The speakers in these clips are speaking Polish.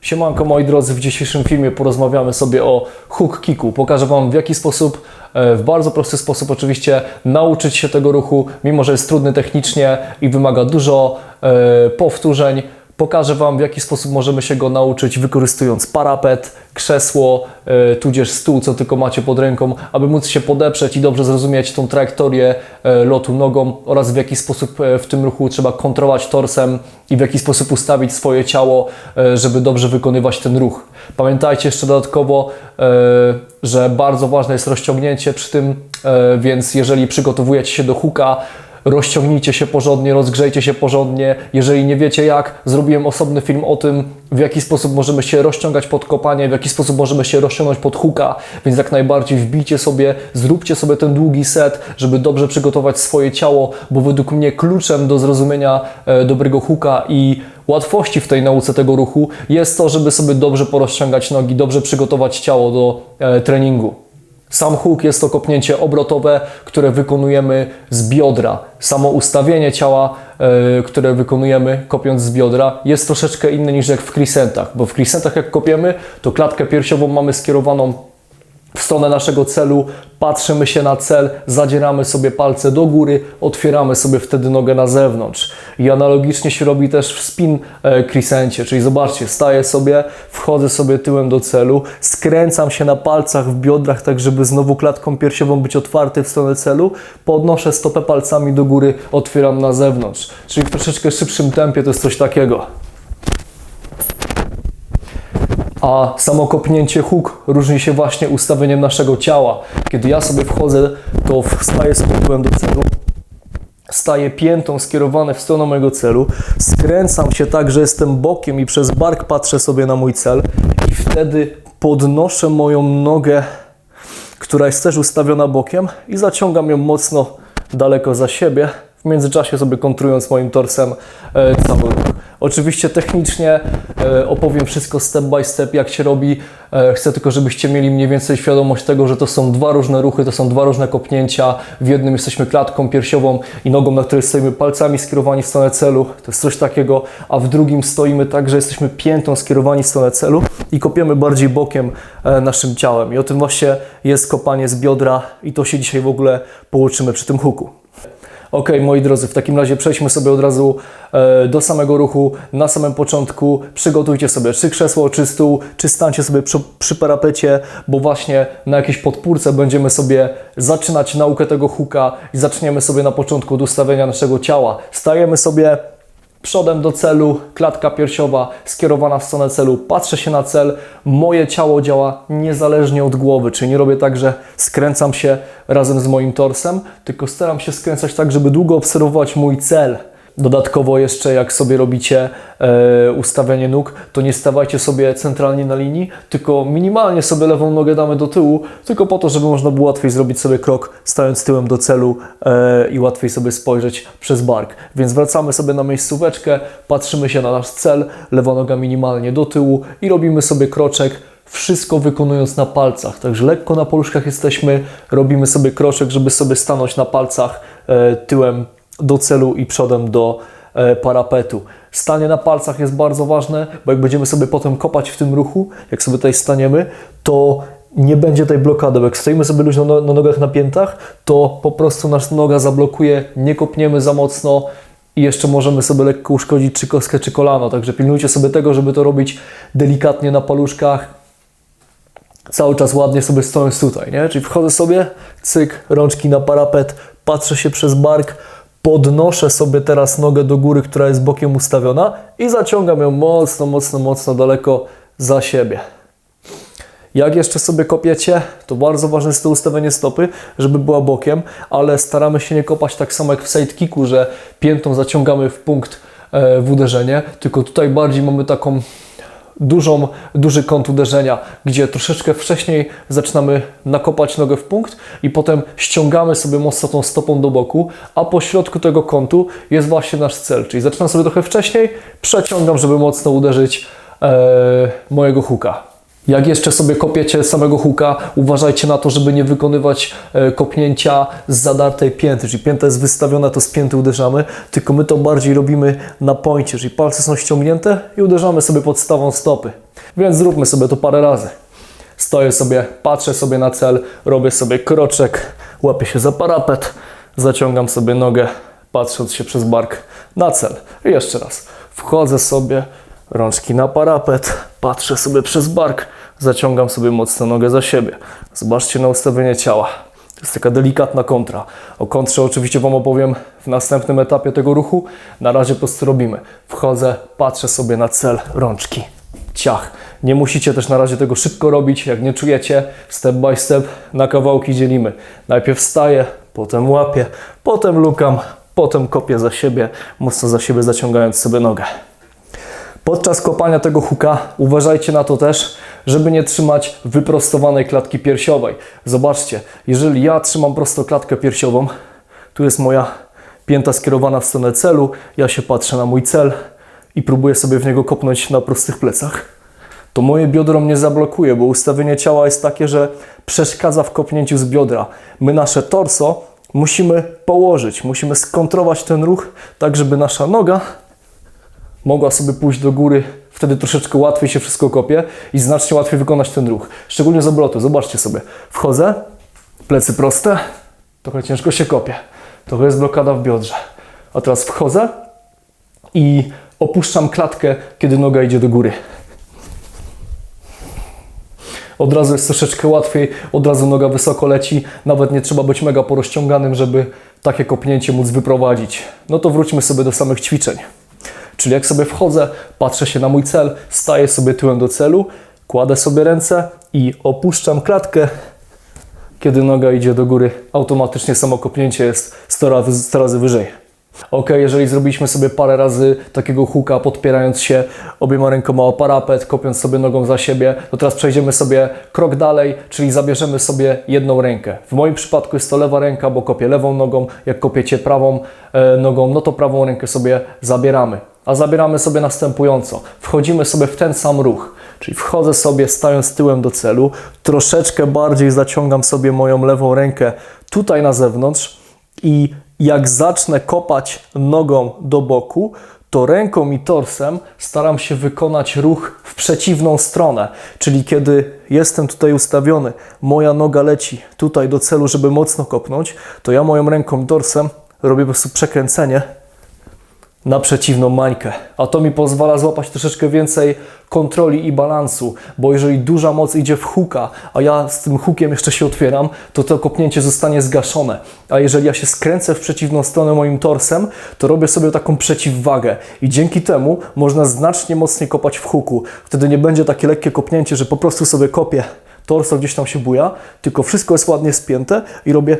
Siemanko moi drodzy, w dzisiejszym filmie porozmawiamy sobie o hook kicku. Pokażę Wam w jaki sposób, e, w bardzo prosty sposób oczywiście, nauczyć się tego ruchu, mimo że jest trudny technicznie i wymaga dużo e, powtórzeń. Pokażę Wam w jaki sposób możemy się go nauczyć wykorzystując parapet, krzesło, e, tudzież stół, co tylko macie pod ręką, aby móc się podeprzeć i dobrze zrozumieć tą trajektorię e, lotu nogą oraz w jaki sposób e, w tym ruchu trzeba kontrolować torsem i w jaki sposób ustawić swoje ciało, żeby dobrze wykonywać ten ruch. Pamiętajcie jeszcze dodatkowo, że bardzo ważne jest rozciągnięcie przy tym, więc jeżeli przygotowujecie się do huka, rozciągnijcie się porządnie, rozgrzejcie się porządnie. Jeżeli nie wiecie jak, zrobiłem osobny film o tym, w jaki sposób możemy się rozciągać pod kopanie, w jaki sposób możemy się rozciągnąć pod huka, więc jak najbardziej wbijcie sobie, zróbcie sobie ten długi set, żeby dobrze przygotować swoje ciało, bo według mnie kluczem do zrozumienia e, dobrego huka i łatwości w tej nauce tego ruchu jest to, żeby sobie dobrze porozciągać nogi, dobrze przygotować ciało do e, treningu. Sam huk jest to kopnięcie obrotowe, które wykonujemy z biodra. Samo ustawienie ciała, e, które wykonujemy kopiąc z biodra, jest troszeczkę inne niż jak w crescentach, bo w crescentach jak kopiemy, to klatkę piersiową mamy skierowaną w stronę naszego celu, patrzymy się na cel, zadzieramy sobie palce do góry, otwieramy sobie wtedy nogę na zewnątrz. I analogicznie się robi też w spin e, crescencie, czyli zobaczcie, staję sobie, wchodzę sobie tyłem do celu, skręcam się na palcach w biodrach, tak żeby znowu klatką piersiową być otwarty w stronę celu, podnoszę stopę palcami do góry, otwieram na zewnątrz. Czyli w troszeczkę szybszym tempie to jest coś takiego. A samo kopnięcie huk różni się właśnie ustawieniem naszego ciała. Kiedy ja sobie wchodzę, to wstaję z tyłem do celu, staję piętą skierowane w stronę mojego celu, skręcam się tak, że jestem bokiem i przez bark patrzę sobie na mój cel. I wtedy podnoszę moją nogę, która jest też ustawiona bokiem i zaciągam ją mocno daleko za siebie, w międzyczasie sobie kontrując moim torsem e, cały ruch. Oczywiście technicznie e, opowiem wszystko step by step, jak się robi. E, chcę tylko, żebyście mieli mniej więcej świadomość tego, że to są dwa różne ruchy, to są dwa różne kopnięcia. W jednym jesteśmy klatką piersiową i nogą, na której stoimy palcami skierowani w stronę celu. To jest coś takiego, a w drugim stoimy tak, że jesteśmy piętą skierowani w stronę celu i kopiemy bardziej bokiem e, naszym ciałem. I o tym właśnie jest kopanie z biodra i to się dzisiaj w ogóle pouczymy przy tym huku. Ok, moi drodzy, w takim razie przejdźmy sobie od razu e, do samego ruchu. Na samym początku przygotujcie sobie czy krzesło, czy stół, czy stańcie sobie przy, przy parapecie, bo właśnie na jakiejś podpórce będziemy sobie zaczynać naukę tego huka i zaczniemy sobie na początku od ustawienia naszego ciała. Stajemy sobie przodem do celu, klatka piersiowa skierowana w stronę celu, patrzę się na cel, moje ciało działa niezależnie od głowy, czyli nie robię tak, że skręcam się razem z moim torsem, tylko staram się skręcać tak, żeby długo obserwować mój cel. Dodatkowo jeszcze jak sobie robicie e, ustawianie nóg, to nie stawajcie sobie centralnie na linii, tylko minimalnie sobie lewą nogę damy do tyłu, tylko po to, żeby można było łatwiej zrobić sobie krok stając tyłem do celu e, i łatwiej sobie spojrzeć przez bark. Więc wracamy sobie na miejscóweczkę, patrzymy się na nasz cel, lewa noga minimalnie do tyłu i robimy sobie kroczek wszystko wykonując na palcach. Także lekko na poluszkach jesteśmy, robimy sobie kroczek, żeby sobie stanąć na palcach e, tyłem do celu i przodem do e, parapetu. Stanie na palcach jest bardzo ważne, bo jak będziemy sobie potem kopać w tym ruchu, jak sobie tutaj staniemy, to nie będzie tej blokady. Bo jak stoimy sobie luźno na, na nogach na piętach, to po prostu nasza noga zablokuje, nie kopniemy za mocno i jeszcze możemy sobie lekko uszkodzić czy kostkę, czy kolano. Także pilnujcie sobie tego, żeby to robić delikatnie na paluszkach, cały czas ładnie sobie stojąc tutaj, nie? Czyli wchodzę sobie, cyk, rączki na parapet, patrzę się przez bark, podnoszę sobie teraz nogę do góry, która jest bokiem ustawiona i zaciągam ją mocno, mocno, mocno daleko za siebie. Jak jeszcze sobie kopiecie, to bardzo ważne jest to ustawienie stopy, żeby była bokiem, ale staramy się nie kopać tak samo jak w sidekicku, że piętą zaciągamy w punkt e, w uderzenie, tylko tutaj bardziej mamy taką dużą, duży kąt uderzenia, gdzie troszeczkę wcześniej zaczynamy nakopać nogę w punkt i potem ściągamy sobie mocno tą stopą do boku, a po środku tego kątu jest właśnie nasz cel. Czyli zaczynam sobie trochę wcześniej, przeciągam, żeby mocno uderzyć e, mojego huka. Jak jeszcze sobie kopiecie samego huka, uważajcie na to, żeby nie wykonywać e, kopnięcia z zadartej pięty, czyli pięta jest wystawiona, to z pięty uderzamy, tylko my to bardziej robimy na pońcie, czyli palce są ściągnięte i uderzamy sobie podstawą stopy. Więc zróbmy sobie to parę razy. Stoję sobie, patrzę sobie na cel, robię sobie kroczek, łapię się za parapet, zaciągam sobie nogę, patrząc się przez bark na cel. I jeszcze raz. Wchodzę sobie, rączki na parapet, patrzę sobie przez bark, zaciągam sobie mocno nogę za siebie. Zobaczcie na ustawienie ciała. To jest taka delikatna kontra. O kontrze oczywiście Wam opowiem w następnym etapie tego ruchu. Na razie po prostu robimy. Wchodzę, patrzę sobie na cel rączki. Ciach. Nie musicie też na razie tego szybko robić. Jak nie czujecie, step by step na kawałki dzielimy. Najpierw wstaję, potem łapię, potem lukam, potem kopię za siebie, mocno za siebie zaciągając sobie nogę. Podczas kopania tego huka uważajcie na to też, żeby nie trzymać wyprostowanej klatki piersiowej. Zobaczcie, jeżeli ja trzymam prosto klatkę piersiową, tu jest moja pięta skierowana w stronę celu, ja się patrzę na mój cel i próbuję sobie w niego kopnąć na prostych plecach, to moje biodro mnie zablokuje, bo ustawienie ciała jest takie, że przeszkadza w kopnięciu z biodra. My nasze torso musimy położyć, musimy skontrować ten ruch tak, żeby nasza noga mogła sobie pójść do góry, wtedy troszeczkę łatwiej się wszystko kopie i znacznie łatwiej wykonać ten ruch. Szczególnie z obrotu. Zobaczcie sobie. Wchodzę, plecy proste, trochę ciężko się kopie. Trochę jest blokada w biodrze. A teraz wchodzę i opuszczam klatkę, kiedy noga idzie do góry. Od razu jest troszeczkę łatwiej, od razu noga wysoko leci, nawet nie trzeba być mega porozciąganym, żeby takie kopnięcie móc wyprowadzić. No to wróćmy sobie do samych ćwiczeń. Czyli jak sobie wchodzę, patrzę się na mój cel, staję sobie tyłem do celu, kładę sobie ręce i opuszczam klatkę. Kiedy noga idzie do góry, automatycznie samo kopnięcie jest 100 razy, 100 razy wyżej. Ok, jeżeli zrobiliśmy sobie parę razy takiego huka, podpierając się obiema rękoma o parapet, kopiąc sobie nogą za siebie, to teraz przejdziemy sobie krok dalej, czyli zabierzemy sobie jedną rękę. W moim przypadku jest to lewa ręka, bo kopię lewą nogą. Jak kopiecie prawą e, nogą, no to prawą rękę sobie zabieramy. A zabieramy sobie następująco. Wchodzimy sobie w ten sam ruch. Czyli wchodzę sobie stając tyłem do celu, troszeczkę bardziej zaciągam sobie moją lewą rękę tutaj na zewnątrz i jak zacznę kopać nogą do boku, to ręką i torsem staram się wykonać ruch w przeciwną stronę. Czyli kiedy jestem tutaj ustawiony, moja noga leci tutaj do celu, żeby mocno kopnąć, to ja moją ręką i torsem robię po prostu przekręcenie na przeciwną mańkę. A to mi pozwala złapać troszeczkę więcej kontroli i balansu, bo jeżeli duża moc idzie w huka, a ja z tym hukiem jeszcze się otwieram, to to kopnięcie zostanie zgaszone. A jeżeli ja się skręcę w przeciwną stronę moim torsem, to robię sobie taką przeciwwagę i dzięki temu można znacznie mocniej kopać w huku. Wtedy nie będzie takie lekkie kopnięcie, że po prostu sobie kopię, torso gdzieś tam się buja, tylko wszystko jest ładnie spięte i robię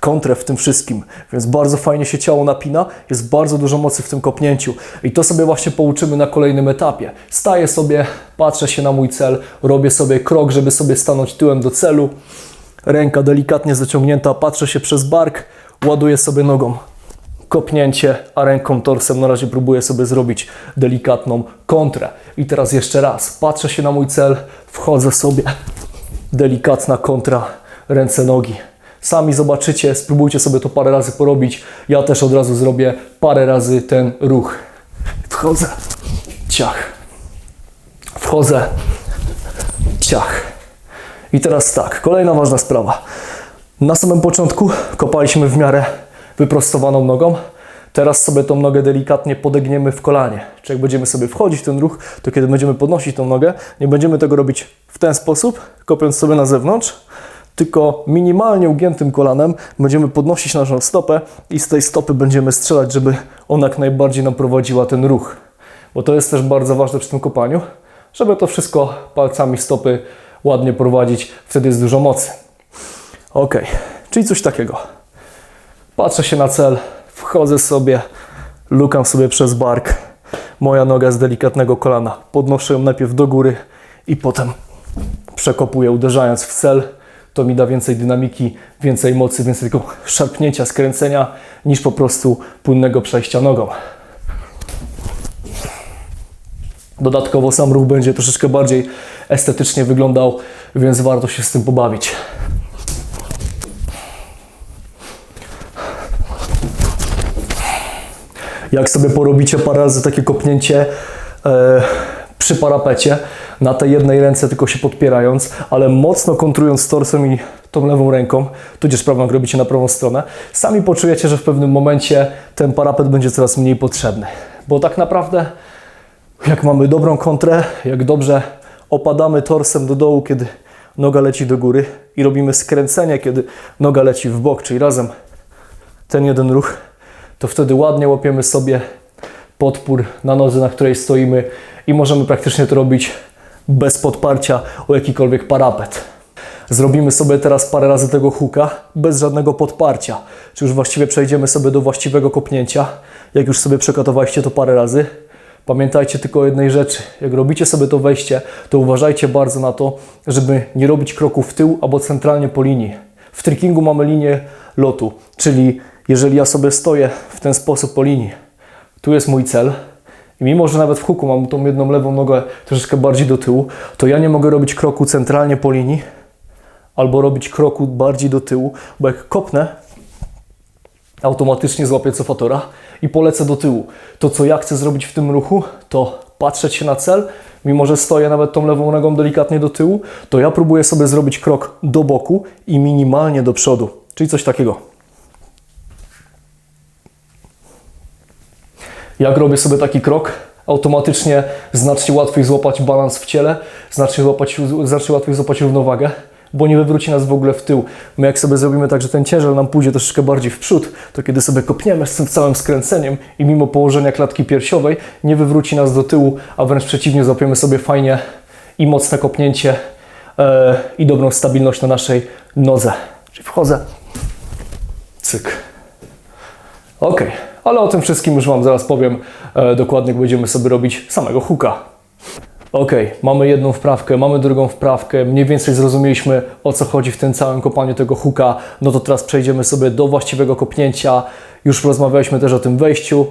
kontrę w tym wszystkim, więc bardzo fajnie się ciało napina, jest bardzo dużo mocy w tym kopnięciu i to sobie właśnie pouczymy na kolejnym etapie. Staję sobie, patrzę się na mój cel, robię sobie krok, żeby sobie stanąć tyłem do celu, ręka delikatnie zaciągnięta, patrzę się przez bark, ładuję sobie nogą kopnięcie, a ręką torsem na razie próbuję sobie zrobić delikatną kontrę. I teraz jeszcze raz, patrzę się na mój cel, wchodzę sobie, delikatna kontra, ręce, nogi. Sami zobaczycie, spróbujcie sobie to parę razy porobić. Ja też od razu zrobię parę razy ten ruch. Wchodzę, ciach. Wchodzę, ciach. I teraz tak, kolejna ważna sprawa. Na samym początku kopaliśmy w miarę wyprostowaną nogą. Teraz sobie tą nogę delikatnie podegniemy w kolanie. Czy jak będziemy sobie wchodzić w ten ruch, to kiedy będziemy podnosić tą nogę, nie będziemy tego robić w ten sposób, kopiąc sobie na zewnątrz, tylko minimalnie ugiętym kolanem będziemy podnosić naszą stopę i z tej stopy będziemy strzelać, żeby ona jak najbardziej nam prowadziła ten ruch. Bo to jest też bardzo ważne przy tym kopaniu, żeby to wszystko palcami stopy ładnie prowadzić, wtedy jest dużo mocy. Ok, czyli coś takiego. Patrzę się na cel, wchodzę sobie, lukam sobie przez bark. Moja noga z delikatnego kolana. Podnoszę ją najpierw do góry i potem przekopuję, uderzając w cel. To mi da więcej dynamiki, więcej mocy, więcej tego szarpnięcia, skręcenia, niż po prostu płynnego przejścia nogą. Dodatkowo sam ruch będzie troszeczkę bardziej estetycznie wyglądał, więc warto się z tym pobawić. Jak sobie porobicie parę razy takie kopnięcie, e, przy parapecie, na tej jednej ręce tylko się podpierając, ale mocno kontrując torsem i tą lewą ręką, tudzież prawą, jak robicie na prawą stronę, sami poczujecie, że w pewnym momencie ten parapet będzie coraz mniej potrzebny. Bo tak naprawdę, jak mamy dobrą kontrę, jak dobrze opadamy torsem do dołu, kiedy noga leci do góry i robimy skręcenie, kiedy noga leci w bok, czyli razem ten jeden ruch, to wtedy ładnie łapiemy sobie podpór na nodze, na której stoimy i możemy praktycznie to robić bez podparcia o jakikolwiek parapet. Zrobimy sobie teraz parę razy tego huka bez żadnego podparcia. Czy już właściwie przejdziemy sobie do właściwego kopnięcia. Jak już sobie przekatowaliście to parę razy, pamiętajcie tylko o jednej rzeczy. Jak robicie sobie to wejście, to uważajcie bardzo na to, żeby nie robić kroku w tył albo centralnie po linii. W trickingu mamy linię lotu, czyli jeżeli ja sobie stoję w ten sposób po linii, tu jest mój cel, i mimo, że nawet w huku mam tą jedną lewą nogę troszeczkę bardziej do tyłu, to ja nie mogę robić kroku centralnie po linii, albo robić kroku bardziej do tyłu, bo jak kopnę, automatycznie złapię cofatora i polecę do tyłu. To, co ja chcę zrobić w tym ruchu, to patrzeć się na cel, mimo że stoję nawet tą lewą nogą delikatnie do tyłu, to ja próbuję sobie zrobić krok do boku i minimalnie do przodu, czyli coś takiego. Jak robię sobie taki krok, automatycznie znacznie łatwiej złapać balans w ciele, znacznie, złapać, znacznie łatwiej złapać równowagę, bo nie wywróci nas w ogóle w tył. My jak sobie zrobimy tak, że ten ciężar nam pójdzie troszeczkę bardziej w przód, to kiedy sobie kopniemy z tym całym skręceniem i mimo położenia klatki piersiowej nie wywróci nas do tyłu, a wręcz przeciwnie, złapiemy sobie fajnie i mocne kopnięcie e, i dobrą stabilność na naszej nodze. Czyli wchodzę, cyk. Ok, ale o tym wszystkim już Wam zaraz powiem e, dokładnie, będziemy sobie robić samego huka. Ok, mamy jedną wprawkę, mamy drugą wprawkę, mniej więcej zrozumieliśmy o co chodzi w tym całym kopaniu tego huka, no to teraz przejdziemy sobie do właściwego kopnięcia. Już rozmawialiśmy też o tym wejściu,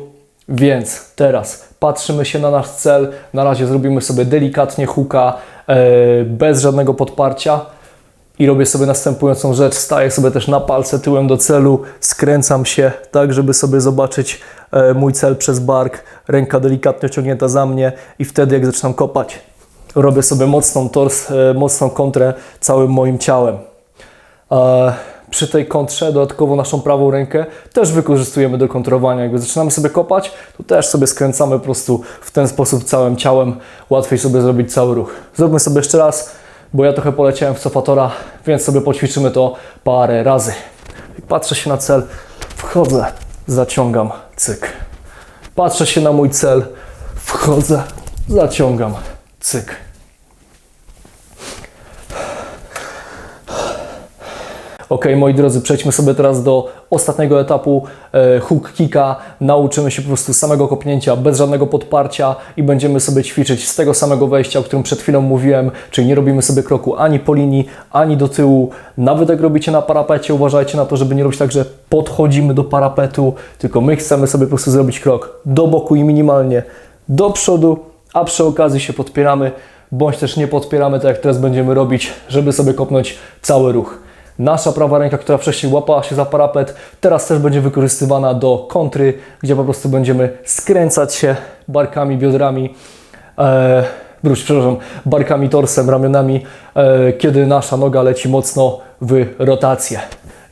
więc teraz patrzymy się na nasz cel. Na razie zrobimy sobie delikatnie huka, e, bez żadnego podparcia i robię sobie następującą rzecz. Staję sobie też na palce tyłem do celu, skręcam się tak, żeby sobie zobaczyć e, mój cel przez bark, ręka delikatnie ciągnięta za mnie i wtedy jak zaczynam kopać, robię sobie mocną tors, e, mocną kontrę całym moim ciałem. E, przy tej kontrze dodatkowo naszą prawą rękę też wykorzystujemy do kontrowania. Jak zaczynamy sobie kopać, to też sobie skręcamy po prostu w ten sposób całym ciałem. Łatwiej sobie zrobić cały ruch. Zróbmy sobie jeszcze raz, bo ja trochę poleciałem w cofatora, więc sobie poćwiczymy to parę razy. Patrzę się na cel, wchodzę, zaciągam, cyk. Patrzę się na mój cel, wchodzę, zaciągam, cyk. Ok, moi drodzy, przejdźmy sobie teraz do ostatniego etapu e, hook kicka. Nauczymy się po prostu samego kopnięcia, bez żadnego podparcia i będziemy sobie ćwiczyć z tego samego wejścia, o którym przed chwilą mówiłem, czyli nie robimy sobie kroku ani po linii, ani do tyłu. Nawet jak robicie na parapecie, uważajcie na to, żeby nie robić tak, że podchodzimy do parapetu, tylko my chcemy sobie po prostu zrobić krok do boku i minimalnie do przodu, a przy okazji się podpieramy, bądź też nie podpieramy, tak jak teraz będziemy robić, żeby sobie kopnąć cały ruch. Nasza prawa ręka, która wcześniej łapała się za parapet, teraz też będzie wykorzystywana do kontry, gdzie po prostu będziemy skręcać się barkami, biodrami, e, wróć, przepraszam, barkami, torsem, ramionami, e, kiedy nasza noga leci mocno w rotację.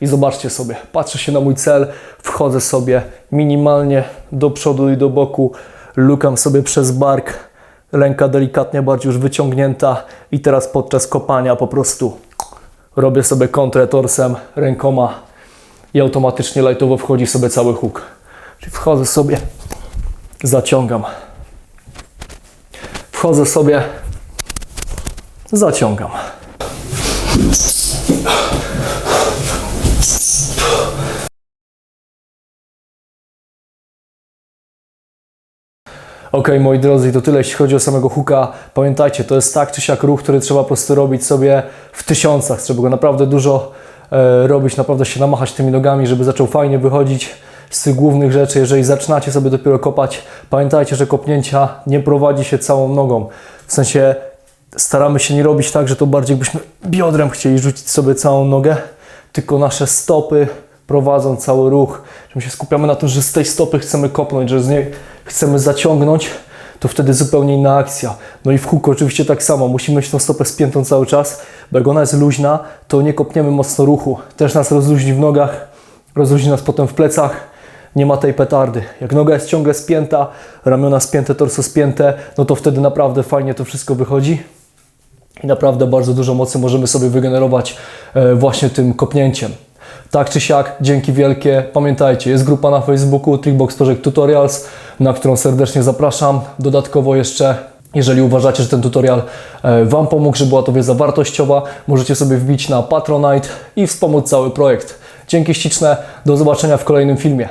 I zobaczcie sobie, patrzę się na mój cel, wchodzę sobie minimalnie do przodu i do boku, lukam sobie przez bark, ręka delikatnie bardziej już wyciągnięta i teraz podczas kopania po prostu robię sobie kontrę torsem, rękoma i automatycznie lightowo wchodzi sobie cały huk. Czyli wchodzę sobie, zaciągam. Wchodzę sobie, zaciągam. Ok, moi drodzy, to tyle jeśli chodzi o samego hooka. Pamiętajcie, to jest tak czy siak ruch, który trzeba po prostu robić sobie w tysiącach. Trzeba go naprawdę dużo e, robić, naprawdę się namachać tymi nogami, żeby zaczął fajnie wychodzić z tych głównych rzeczy. Jeżeli zaczynacie sobie dopiero kopać, pamiętajcie, że kopnięcia nie prowadzi się całą nogą. W sensie staramy się nie robić tak, że to bardziej byśmy biodrem chcieli rzucić sobie całą nogę, tylko nasze stopy prowadzą cały ruch, że my się skupiamy na tym, że z tej stopy chcemy kopnąć, że z niej chcemy zaciągnąć, to wtedy zupełnie inna akcja. No i w hooku oczywiście tak samo, musimy mieć tą stopę spiętą cały czas, bo jak ona jest luźna, to nie kopniemy mocno ruchu. Też nas rozluźni w nogach, rozluźni nas potem w plecach, nie ma tej petardy. Jak noga jest ciągle spięta, ramiona spięte, torso spięte, no to wtedy naprawdę fajnie to wszystko wychodzi i naprawdę bardzo dużo mocy możemy sobie wygenerować e, właśnie tym kopnięciem. Tak czy siak, dzięki wielkie. Pamiętajcie, jest grupa na Facebooku Trickbox Project Tutorials, na którą serdecznie zapraszam. Dodatkowo jeszcze, jeżeli uważacie, że ten tutorial e, Wam pomógł, że była to wiedza wartościowa, możecie sobie wbić na Patronite i wspomóc cały projekt. Dzięki śliczne, do zobaczenia w kolejnym filmie.